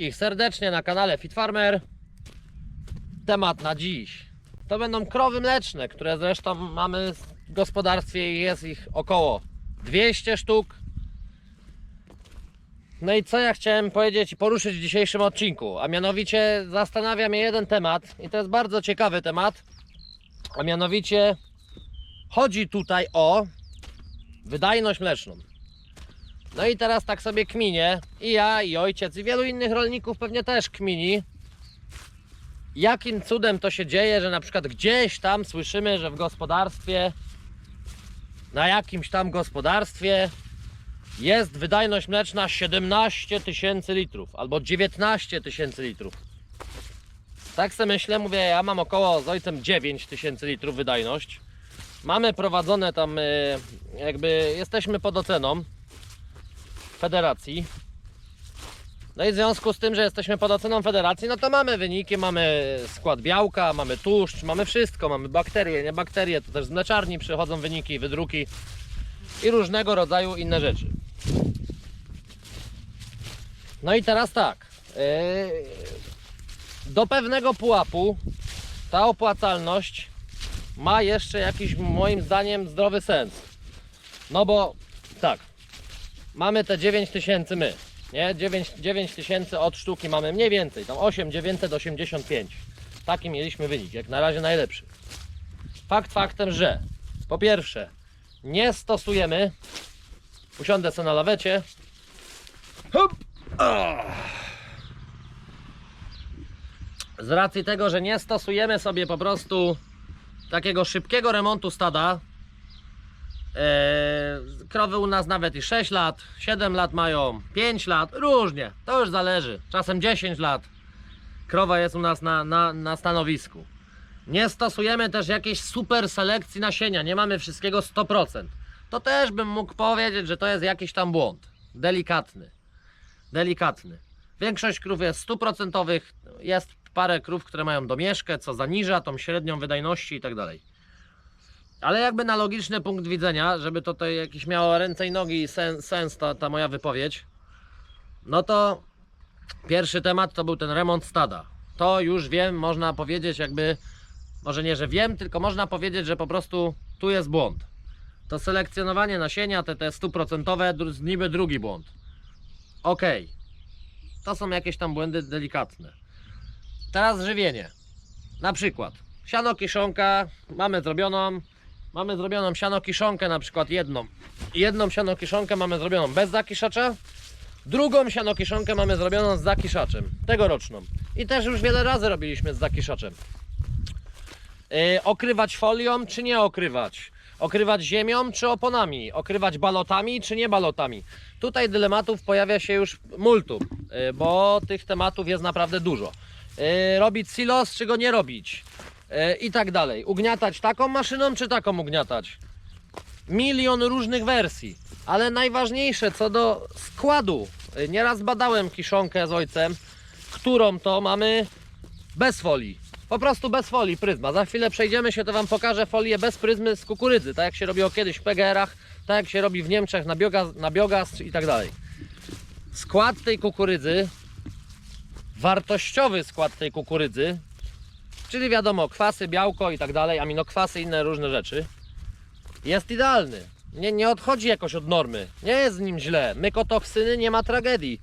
Ich serdecznie na kanale Fit Farmer. Temat na dziś. To będą krowy mleczne, które zresztą mamy w gospodarstwie i jest ich około 200 sztuk. No i co ja chciałem powiedzieć i poruszyć w dzisiejszym odcinku? A mianowicie zastanawia mnie jeden temat i to jest bardzo ciekawy temat. A mianowicie chodzi tutaj o wydajność mleczną. No i teraz tak sobie kminie i ja, i ojciec, i wielu innych rolników pewnie też kmini. Jakim cudem to się dzieje, że na przykład gdzieś tam słyszymy, że w gospodarstwie, na jakimś tam gospodarstwie jest wydajność mleczna 17 tysięcy litrów albo 19 tysięcy litrów. Tak sobie myślę, mówię, ja mam około z ojcem 9 tysięcy litrów wydajność. Mamy prowadzone tam, y, jakby jesteśmy pod oceną federacji. No i w związku z tym, że jesteśmy pod oceną federacji, no to mamy wyniki, mamy skład białka, mamy tłuszcz, mamy wszystko, mamy bakterie, nie bakterie, to też z mleczarni przychodzą wyniki, wydruki i różnego rodzaju inne rzeczy. No i teraz tak, yy, do pewnego pułapu ta opłacalność ma jeszcze jakiś moim zdaniem zdrowy sens. No bo tak, mamy te 9 tysięcy my, nie? 9, 9 tysięcy od sztuki mamy mniej więcej, tam 8 985. Taki mieliśmy wynik, jak na razie najlepszy. Fakt faktem, że po pierwsze nie stosujemy, usiądę sobie na lawecie, hop, z racji tego, że nie stosujemy sobie po prostu takiego szybkiego remontu stada, krowy u nas nawet i 6 lat, 7 lat mają, 5 lat, różnie, to już zależy. Czasem 10 lat krowa jest u nas na, na, na stanowisku. Nie stosujemy też jakiejś super selekcji nasienia, nie mamy wszystkiego 100%. To też bym mógł powiedzieć, że to jest jakiś tam błąd. Delikatny. Delikatny. Większość krów jest stuprocentowych, jest parę krów, które mają domieszkę, co zaniża tą średnią wydajności i tak dalej. Ale jakby na logiczny punkt widzenia, żeby to tutaj jakieś miało ręce i nogi sens, sens ta, ta moja wypowiedź, no to pierwszy temat to był ten remont stada. To już wiem, można powiedzieć jakby, może nie, że wiem, tylko można powiedzieć, że po prostu tu jest błąd. To selekcjonowanie nasienia, te, te stuprocentowe, niby drugi błąd. Okej, to są jakieś tam błędy delikatne. Teraz żywienie. Na przykład siano kiszonka mamy zrobioną, mamy zrobioną siano kiszonkę na przykład jedną. Jedną siano kiszonkę mamy zrobioną bez zakiszacza, drugą siano kiszonkę mamy zrobioną z zakiszaczem, tegoroczną. I też już wiele razy robiliśmy z zakiszaczem. Yy, okrywać folią czy nie okrywać? Okrywać ziemią czy oponami? Okrywać balotami czy nie balotami? Tutaj dylematów pojawia się już multum, yy, bo tych tematów jest naprawdę dużo. Yy, robić silos czy go nie robić? Yy, I tak dalej. Ugniatać taką maszyną czy taką ugniatać? Milion różnych wersji, ale najważniejsze co do składu. Yy, Nieraz badałem kiszonkę z ojcem, którą to mamy bez folii. Po prostu bez folii, pryzma. Za chwilę przejdziemy się, to Wam pokażę folię bez pryzmy z kukurydzy, tak jak się robiło kiedyś w PGR-ach, tak jak się robi w Niemczech na biogaz, na biogaz i tak dalej. Skład tej kukurydzy, wartościowy skład tej kukurydzy, czyli wiadomo, kwasy, białko i tak dalej, aminokwasy, inne różne rzeczy, jest idealny. Nie, nie odchodzi jakoś od normy. Nie jest z nim źle. Mykotoksyny nie ma tragedii.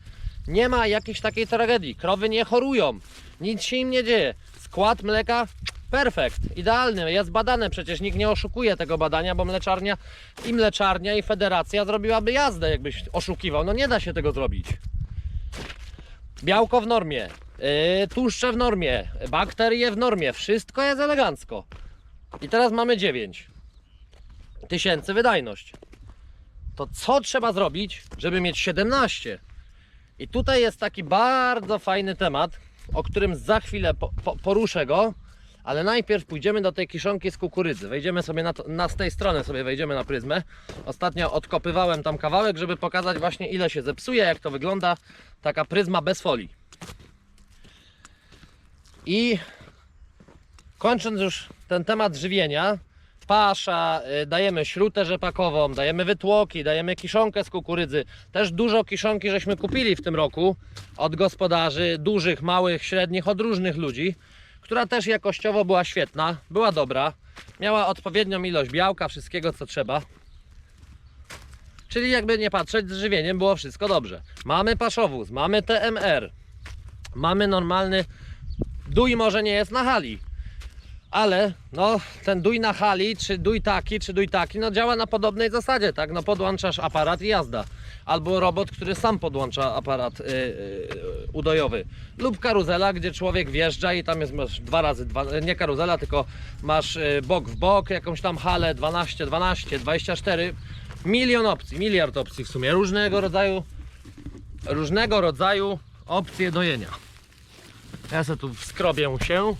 Nie ma jakiejś takiej tragedii. Krowy nie chorują. Nic się im nie dzieje. Skład mleka perfekt, idealny. Jest badane przecież. Nikt nie oszukuje tego badania, bo mleczarnia i mleczarnia i federacja zrobiłaby jazdę, jakbyś oszukiwał. No nie da się tego zrobić. Białko w normie, yy, tłuszcze w normie, bakterie w normie. Wszystko jest elegancko. I teraz mamy 9 tysięcy wydajność. To co trzeba zrobić, żeby mieć 17? I tutaj jest taki bardzo fajny temat, o którym za chwilę po, po, poruszę go, ale najpierw pójdziemy do tej kiszonki z kukurydzy. Wejdziemy sobie na, to, na z tej strony sobie wejdziemy na pryzmę. Ostatnio odkopywałem tam kawałek, żeby pokazać właśnie ile się zepsuje, jak to wygląda taka pryzma bez folii. I kończąc już ten temat żywienia, pasza, y, dajemy śrutę rzepakową, dajemy wytłoki, dajemy kiszonkę z kukurydzy. Też dużo kiszonki żeśmy kupili w tym roku od gospodarzy, dużych, małych, średnich, od różnych ludzi, która też jakościowo była świetna, była dobra, miała odpowiednią ilość białka, wszystkiego co trzeba. Czyli jakby nie patrzeć, z żywieniem było wszystko dobrze. Mamy paszowóz, mamy TMR, mamy normalny dój może nie jest na hali, ale no ten dój na hali, czy dój taki, czy dój taki, no działa na podobnej zasadzie, tak? No podłączasz aparat i jazda. Albo robot, który sam podłącza aparat yy, yy, udojowy. Lub karuzela, gdzie człowiek wjeżdża i tam jest masz dwa razy, dwa, nie karuzela, tylko masz yy, bok w bok, jakąś tam halę 12, 12, 24. Milion opcji, miliard opcji w sumie, różnego rodzaju, różnego rodzaju opcje dojenia. Ja sobie tu skrobię się.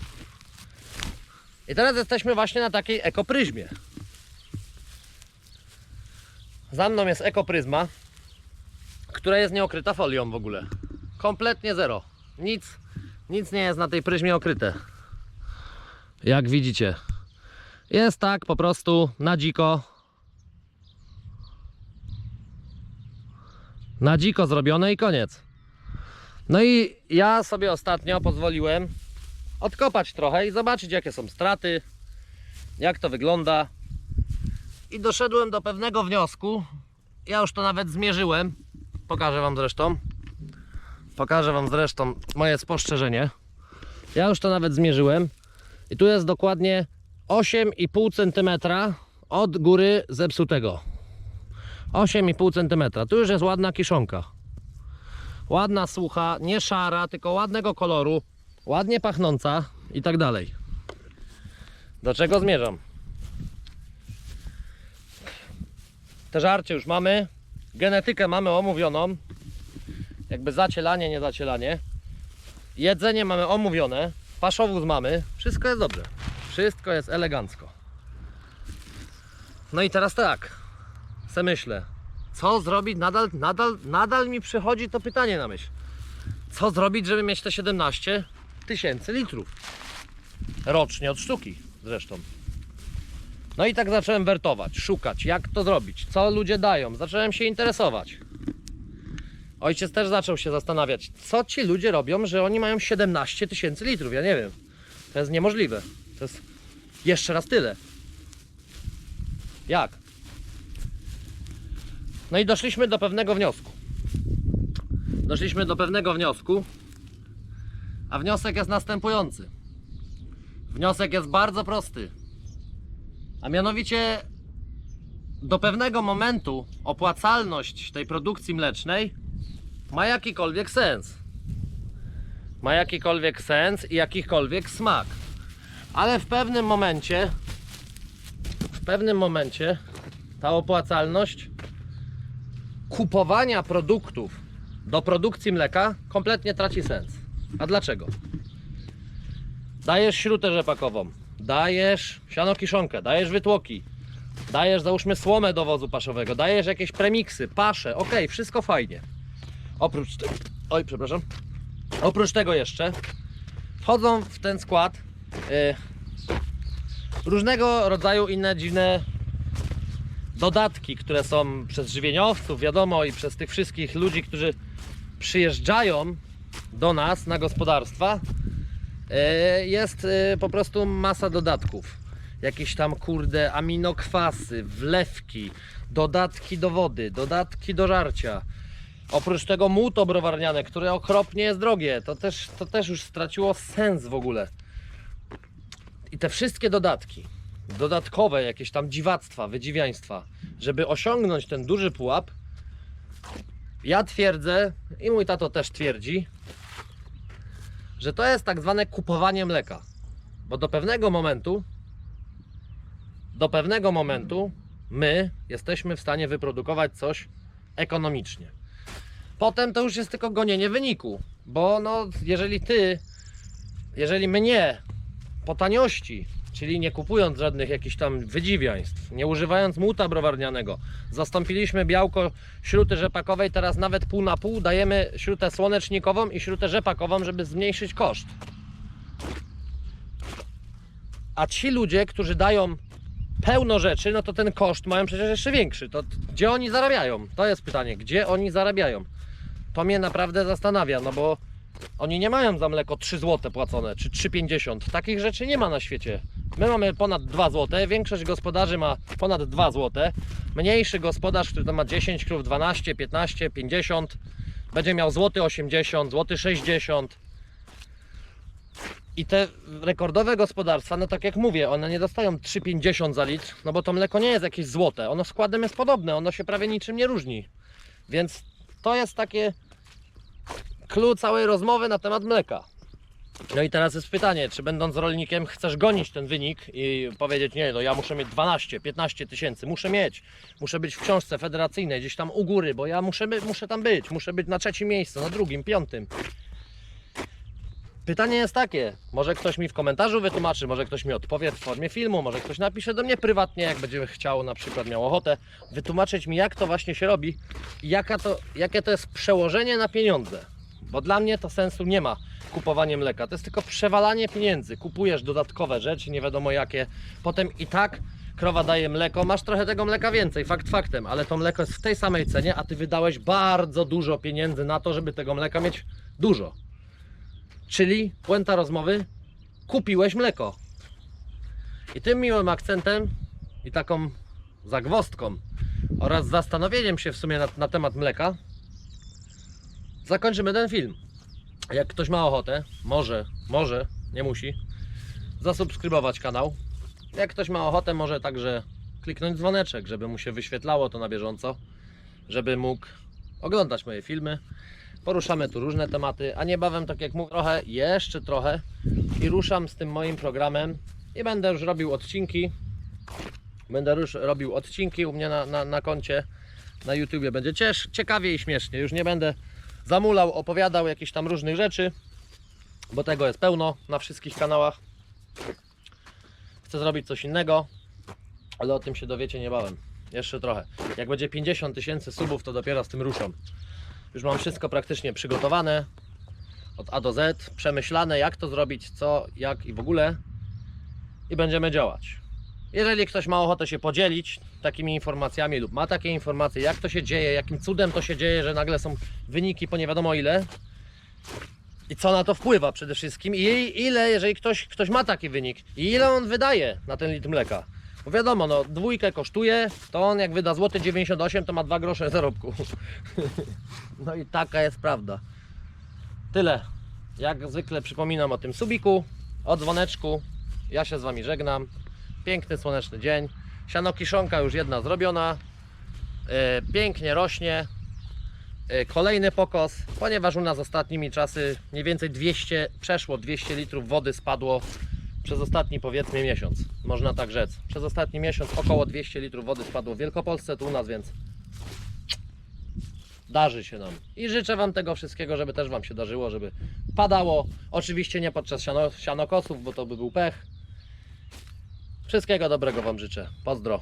I teraz jesteśmy właśnie na takiej ekopryzmie. Za mną jest ekopryzma, która jest nieokryta folią w ogóle. Kompletnie zero. Nic, nic nie jest na tej pryzmie okryte. Jak widzicie. Jest tak po prostu na dziko. Na dziko zrobione i koniec. No i ja sobie ostatnio pozwoliłem odkopać trochę i zobaczyć jakie są straty, jak to wygląda. I doszedłem do pewnego wniosku. Ja już to nawet zmierzyłem. Pokażę Wam zresztą. Pokażę Wam zresztą moje spostrzeżenie. Ja już to nawet zmierzyłem. I tu jest dokładnie 8,5 cm od góry zepsutego. 8,5 cm. Tu już jest ładna kiszonka. Ładna, sucha, nie szara, tylko ładnego koloru, ładnie pachnąca i tak dalej. Do czego zmierzam? Te żarcie już mamy, genetykę mamy omówioną, jakby zacielanie, nie zacielanie. Jedzenie mamy omówione, paszowóz mamy, wszystko jest dobrze. Wszystko jest elegancko. No i teraz tak, se myślę, co zrobić, nadal, nadal, nadal mi przychodzi to pytanie na myśl. Co zrobić, żeby mieć te 17 tysięcy litrów rocznie od sztuki zresztą. No i tak zacząłem wertować, szukać, jak to zrobić, co ludzie dają. Zacząłem się interesować. Ojciec też zaczął się zastanawiać, co ci ludzie robią, że oni mają 17 tysięcy litrów. Ja nie wiem. To jest niemożliwe. To jest jeszcze raz tyle. Jak? No i doszliśmy do pewnego wniosku. Doszliśmy do pewnego wniosku, a wniosek jest następujący. Wniosek jest bardzo prosty. A mianowicie do pewnego momentu opłacalność tej produkcji mlecznej ma jakikolwiek sens. Ma jakikolwiek sens i jakikolwiek smak. Ale w pewnym momencie w pewnym momencie ta opłacalność kupowania produktów do produkcji mleka kompletnie traci sens. A dlaczego? Dajesz śrutę rzepakową, dajesz siano kiszonkę, dajesz wytłoki, dajesz załóżmy słomę do wozu paszowego, dajesz jakieś premiksy, pasze, ok, wszystko fajnie. Oprócz tego, oj przepraszam, oprócz tego jeszcze wchodzą w ten skład y, różnego rodzaju inne dziwne dodatki, które są przez żywieniowców, wiadomo, i przez tych wszystkich ludzi, którzy przyjeżdżają do nas na gospodarstwa, e, jest e, po prostu masa dodatków. Jakieś tam kurde aminokwasy, wlewki, dodatki do wody, dodatki do żarcia. Oprócz tego młóto browarniane, które okropnie jest drogie, to też, to też już straciło sens w ogóle. I te wszystkie dodatki, dodatkowe jakieś tam dziwactwa, wydziwiaństwa, żeby osiągnąć ten duży pułap, ja twierdzę, i mój tato też twierdzi, że to jest tak zwane kupowanie mleka. Bo do pewnego momentu, do pewnego momentu my jesteśmy w stanie wyprodukować coś ekonomicznie. Potem to już jest tylko gonienie wyniku, bo no, jeżeli ty, jeżeli mnie po taniości, czyli nie kupując żadnych jakichś tam wydziwiaństw, nie używając muta browarnianego, zastąpiliśmy białko śruty rzepakowej, teraz nawet pół na pół dajemy śrutę słonecznikową i śrutę rzepakową, żeby zmniejszyć koszt. A ci ludzie, którzy dają pełno rzeczy, no to ten koszt mają przecież jeszcze większy. To gdzie oni zarabiają? To jest pytanie, gdzie oni zarabiają? To mnie naprawdę zastanawia, no bo oni nie mają za mleko 3 zł płacone, czy 3,50. Takich rzeczy nie ma na świecie. My mamy ponad 2 zł, większość gospodarzy ma ponad 2 zł. Mniejszy gospodarz, który ma 10 krów, 12, 15, 50, będzie miał złoty 80, złoty 60. I te rekordowe gospodarstwa, no tak jak mówię, one nie dostają 3,50 za litr, no bo to mleko nie jest jakieś złote. Ono składem jest podobne, ono się prawie niczym nie różni. Więc to jest takie clue całej rozmowy na temat mleka. No i teraz jest pytanie, czy będąc rolnikiem chcesz gonić ten wynik i powiedzieć, nie, no ja muszę mieć 12, 15 tysięcy, muszę mieć, muszę być w książce federacyjnej, gdzieś tam u góry, bo ja muszę, muszę tam być, muszę być na trzecim miejscu, na drugim, piątym. Pytanie jest takie, może ktoś mi w komentarzu wytłumaczy, może ktoś mi odpowie w formie filmu, może ktoś napisze do mnie prywatnie, jak będzie chciał, na przykład miał ochotę, wytłumaczyć mi jak to właśnie się robi i jaka to, jakie to jest przełożenie na pieniądze. Bo dla mnie to sensu nie ma kupowanie mleka, to jest tylko przewalanie pieniędzy, kupujesz dodatkowe rzeczy, nie wiadomo jakie, potem i tak krowa daje mleko, masz trochę tego mleka więcej, fakt faktem, ale to mleko jest w tej samej cenie, a ty wydałeś bardzo dużo pieniędzy na to, żeby tego mleka mieć dużo. Czyli puenta rozmowy, kupiłeś mleko. I tym miłym akcentem i taką zagwostką oraz zastanowieniem się w sumie na, na temat mleka zakończymy ten film. Jak ktoś ma ochotę, może, może, nie musi, zasubskrybować kanał. Jak ktoś ma ochotę, może także kliknąć dzwoneczek, żeby mu się wyświetlało to na bieżąco, żeby mógł oglądać moje filmy. Poruszamy tu różne tematy, a niebawem, tak jak mówię, trochę, jeszcze trochę i ruszam z tym moim programem i będę już robił odcinki. Będę już robił odcinki u mnie na, na, na koncie na YouTubie. Będzie ciekawie i śmiesznie. Już nie będę zamulał, opowiadał jakichś tam różnych rzeczy, bo tego jest pełno na wszystkich kanałach. Chcę zrobić coś innego, ale o tym się dowiecie niebawem. Jeszcze trochę. Jak będzie 50 tysięcy subów, to dopiero z tym ruszam. Już mam wszystko praktycznie przygotowane od A do Z, przemyślane jak to zrobić, co, jak i w ogóle i będziemy działać. Jeżeli ktoś ma ochotę się podzielić takimi informacjami lub ma takie informacje, jak to się dzieje, jakim cudem to się dzieje, że nagle są wyniki po nie wiadomo ile i co na to wpływa przede wszystkim i ile, jeżeli ktoś, ktoś ma taki wynik i ile on wydaje na ten litr mleka. Bo wiadomo, no dwójkę kosztuje, to on jak wyda złoty 98 to ma 2 grosze zarobku. No i taka jest prawda. Tyle. Jak zwykle przypominam o tym subiku, o dzwoneczku. Ja się z Wami żegnam. Piękny, słoneczny dzień. Siano kiszonka już jedna zrobiona. E, Pięknie rośnie. E, Kolejny pokos, ponieważ u nas ostatnimi czasy mniej więcej 200, przeszło 200 litrów wody spadło przez ostatni powiedzmy miesiąc. Można tak rzec. Przez ostatni miesiąc około 200 litrów wody spadło w Wielkopolsce, tu u nas, więc darzy się nam. I życzę Wam tego wszystkiego, żeby też Wam się darzyło, żeby padało. Oczywiście nie podczas siano, sianokosów, bo to by był pech. Wszystkiego dobrego Wam życzę. Pozdro.